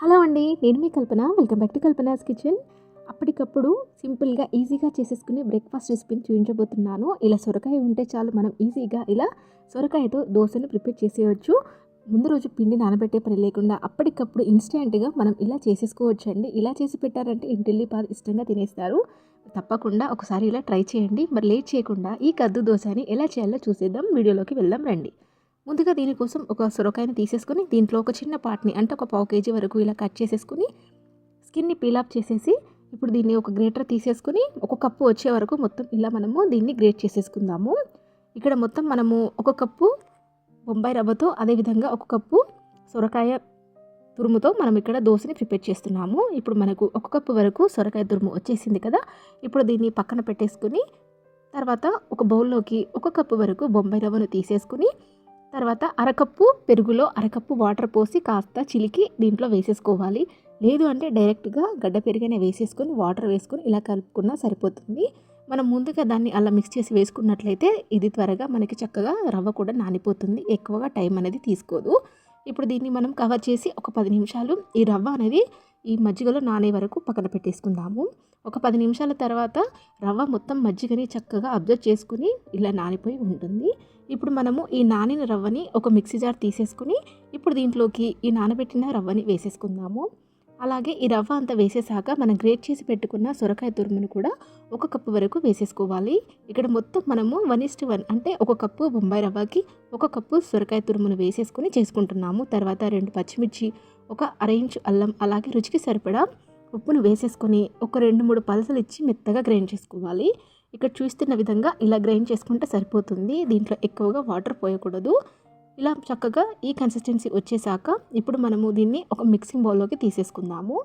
Hello అండి నేను మీ Kalpana. Welcome back to Kalpana's kitchen. అప్పటికప్పుడు సింపుల్గా ఈజీగా చేసేసుకునే బ్రేక్ఫాస్ట్ రెసిపీని చూపించబోతున్నాను. ఇలా సొరకాయ ఉంటే చాలు మనం ఈజీగా ఇలా సొరకాయతో దోశను ప్రిపేర్ చేసేయచ్చు. ముందు రోజు పిండి నానబెట్టే పని లేకుండా అప్పటికప్పుడు ఇన్స్టెంట్గా మనం ఇలా చేసేసుకోవచ్చు అండి ఇలా చేసి పెట్టారంటే ఇంటిల్లి పాలు ఇష్టంగా తినేస్తారు. తప్పకుండా ఒకసారి ఇలా ట్రై చేయండి. మరి లేట్ చేయకుండా ఈ కద్దు దోశని ఎలా చేయాలో చూసేద్దాం. వీడియోలోకి వెళ్దాం రండి. ముందుగా దీనికోసం ఒక సొరకాయని తీసేసుకొని దీంట్లో ఒక చిన్న పార్ట్ని అంటే ఒక పావు కేజీ వరకు ఇలా కట్ చేసేసుకుని స్కిన్ని పీలాప్ చేసేసి ఇప్పుడు దీన్ని ఒక గ్రేటర్ తీసేసుకుని ఒక కప్పు వచ్చే వరకు మొత్తం ఇలా మనము దీన్ని గ్రేట్ చేసేసుకుందాము. ఇక్కడ మొత్తం మనము ఒక కప్పు బొంబాయి రవ్వతో అదేవిధంగా ఒక కప్పు సొరకాయ తురుముతో మనం ఇక్కడ దోశని ప్రిపేర్ చేస్తున్నాము. ఇప్పుడు మనకు ఒక కప్పు వరకు సొరకాయ తురుము వచ్చేసింది కదా ఇప్పుడు దీన్ని పక్కన పెట్టేసుకుని తర్వాత ఒక బౌల్లోకి ఒక కప్పు వరకు బొంబాయి రవ్వను తీసేసుకుని తర్వాత అరకప్పు పెరుగులో అరకప్పు వాటర్ పోసి కాస్త చిలికి దీంట్లో వేసేసుకోవాలి. లేదు అంటే డైరెక్ట్గా గడ్డ పెరిగనే వేసేసుకొని వాటర్ వేసుకొని ఇలా కలుపుకున్నా సరిపోతుంది. మనం ముందుగా దాన్ని అలా మిక్స్ చేసి వేసుకున్నట్లయితే ఇది త్వరగా మనకి చక్కగా రవ్వ కూడా నానిపోతుంది. ఎక్కువగా టైం అనేది తీసుకోదు. ఇప్పుడు దీన్ని మనం కవర్ చేసి ఒక పది నిమిషాలు ఈ రవ్వ అనేది ఈ మజ్జిగలో నానే వరకు పక్కన పెట్టేసుకుందాము. ఒక పది నిమిషాల తర్వాత రవ్వ మొత్తం మజ్జిగని చక్కగా అబ్జర్వ్ చేసుకుని ఇలా నానిపోయి ఉంటుంది. ఇప్పుడు మనము ఈ నానిన రవ్వని ఒక మిక్సీ జార్ తీసేసుకుని ఇప్పుడు దీంట్లోకి ఈ నానబెట్టిన రవ్వని వేసేసుకుందాము. అలాగే ఈ రవ్వ అంతా వేసేసాక మనం గ్రేట్ చేసి పెట్టుకున్న సొరకాయ తురుమును కూడా ఒక కప్పు వరకు వేసేసుకోవాలి. ఇక్కడ మొత్తం మనము వన్ ఇస్ట్ వన్ అంటే ఒక కప్పు బొంబాయి రవ్వకి ఒక కప్పు సొరకాయ తురుమును వేసేసుకుని చేసుకుంటున్నాము. తర్వాత రెండు పచ్చిమిర్చి ఒక అర ఇంచు అల్లం అలాగే రుచికి సరిపడా ఉప్పును వేసేసుకొని ఒక రెండు మూడు పలసలు ఇచ్చి మెత్తగా గ్రైండ్ చేసుకోవాలి. ఇక్కడ చూస్తున్న విధంగా ఇలా గ్రైండ్ చేసుకుంటే సరిపోతుంది. దీంట్లో ఎక్కువగా వాటర్ పోయకూడదు. ఇలా చక్కగా ఈ కన్సిస్టెన్సీ వచ్చేసాక ఇప్పుడు మనము దీన్ని ఒక మిక్సింగ్ బౌల్లోకి తీసేసుకుందాము.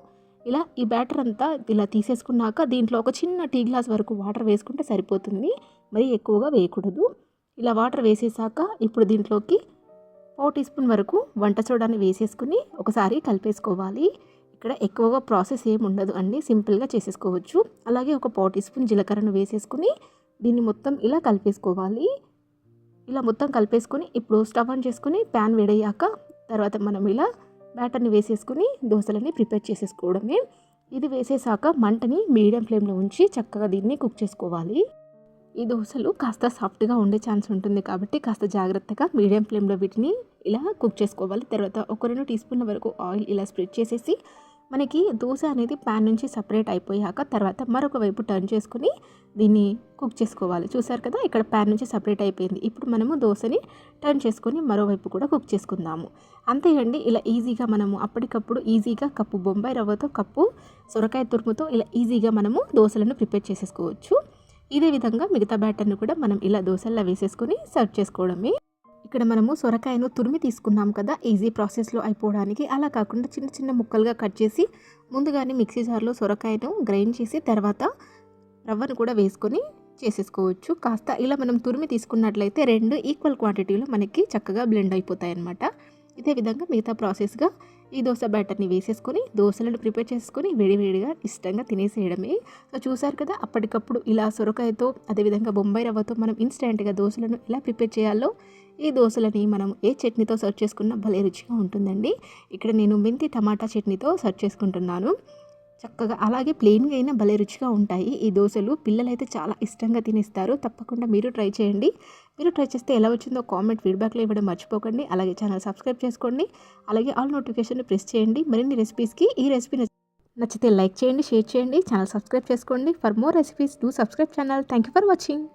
ఇలా ఈ బ్యాటర్ అంతా ఇలా తీసేసుకున్నాక దీంట్లో ఒక చిన్న టీ గ్లాస్ వరకు వాటర్ వేసుకుంటే సరిపోతుంది. మరి ఎక్కువగా వేయకూడదు. ఇలా వాటర్ వేసేసాక ఇప్పుడు దీంట్లోకి పావు టీ స్పూన్ వరకు వంట సోడాని వేసేసుకుని ఒకసారి కలిపేసుకోవాలి. ఇక్కడ ఎక్కువగా ప్రాసెస్ ఏమి ఉండదు అండి. సింపుల్గా చేసేసుకోవచ్చు. అలాగే ఒక పావు టీ స్పూన్ జీలకర్రను వేసేసుకుని దీన్ని మొత్తం ఇలా కలిపేసుకోవాలి. ఇలా మొత్తం కలిపేసుకొని ఇప్పుడు స్టవ్ ఆన్ చేసుకుని ప్యాన్ వేడయ్యాక తర్వాత మనం ఇలా బ్యాటర్ని వేసేసుకుని దోశలని ప్రిపేర్ చేసేసుకోవడమే. ఇది వేసేసాక మంటని మీడియం ఫ్లేమ్లో ఉంచి చక్కగా దీన్ని కుక్ చేసుకోవాలి. ఈ దోశలు కాస్త సాఫ్ట్గా ఉండే ఛాన్స్ ఉంటుంది కాబట్టి కాస్త జాగ్రత్తగా మీడియం ఫ్లేమ్లో వీటిని ఇలా కుక్ చేసుకోవాలి. తర్వాత ఒక రెండు టీ స్పూన్ల వరకు ఆయిల్ ఇలా స్ప్రెడ్ చేసేసి మనకి దోశ అనేది ప్యాన్ నుంచి సపరేట్ అయిపోయాక తర్వాత మరొక వైపు టర్న్ చేసుకుని దీన్ని కుక్ చేసుకోవాలి. చూసారు కదా ఇక్కడ ప్యాన్ నుంచి సపరేట్ అయిపోయింది. ఇప్పుడు మనము దోశని టర్న్ చేసుకొని మరోవైపు కూడా కుక్ చేసుకుందాము. అంతేయండి ఇలా ఈజీగా మనము అప్పటికప్పుడు ఈజీగా కప్పు బొంబాయి రవ్వతో కప్పు సొరకాయ తురుముతో ఇలా ఈజీగా మనము దోశలను ప్రిపేర్ చేసేసుకోవచ్చు. ఇదే విధంగా మిగతా బ్యాటర్ను కూడా మనం ఇలా దోశల్లో వేసేసుకొని సర్వ్ చేసుకోవడమే. ఇక్కడ మనము సొరకాయను తురిమి తీసుకున్నాం కదా ఈజీ ప్రాసెస్లో అయిపోవడానికి. అలా కాకుండా చిన్న చిన్న ముక్కలుగా కట్ చేసి ముందుగానే మిక్సీ జార్లో సొరకాయను గ్రైండ్ చేసి తర్వాత రవ్వను కూడా వేసుకొని చేసేసుకోవచ్చు. కాస్త ఇలా మనం తురిమి తీసుకున్నట్లయితే రెండు ఈక్వల్ క్వాంటిటీలో మనకి చక్కగా బ్లెండ్ అయిపోతాయి అన్నమాట ఇదే విధంగా మిగతా ప్రాసెస్గా ఈ దోశ బ్యాటర్ని వేసేసుకొని దోశలను ప్రిపేర్ చేసుకొని వేడివేడిగా ఇష్టంగా తినేసేయడమే. సో చూసారు కదా అప్పటికప్పుడు ఇలా సొరకాయతో అదేవిధంగా బొంబాయి రవ్వతో మనం ఇన్స్టెంట్గా దోశలను ఎలా ప్రిపేర్ చేయాలో ఈ దోశలని మనం ఏ చట్నీతో సర్వ్ చేసుకున్నా భలే రుచిగా ఉంటుందండి. ఇక్కడ నేను మెంతి టమాటా చట్నీతో సర్వ్ చేసుకుంటున్నాను. చక్కగా అలాగే ప్లెయిన్గా అయినా భలే రుచిగా ఉంటాయి. ఈ దోశలు పిల్లలైతే చాలా ఇష్టంగా తినేస్తారు. తప్పకుండా మీరు ట్రై చేయండి. మీరు ట్రై చేస్తే ఎలా వచ్చిందో కామెంట్ ఫీడ్బ్యాక్లో ఇవ్వడం మర్చిపోకండి. అలాగే ఛానల్ సబ్స్క్రైబ్ చేసుకోండి. అలాగే ఆల్ నోటిఫికేషన్ ప్రెస్ చేయండి. మరిన్ని రెసిపీస్కి ఈ రెసిపీ నచ్చితే లైక్ చేయండి షేర్ చేయండి. ఛానల్ సబ్స్క్రైబ్ చేసుకోండి. For more recipes do subscribe channel. Thank you for watching.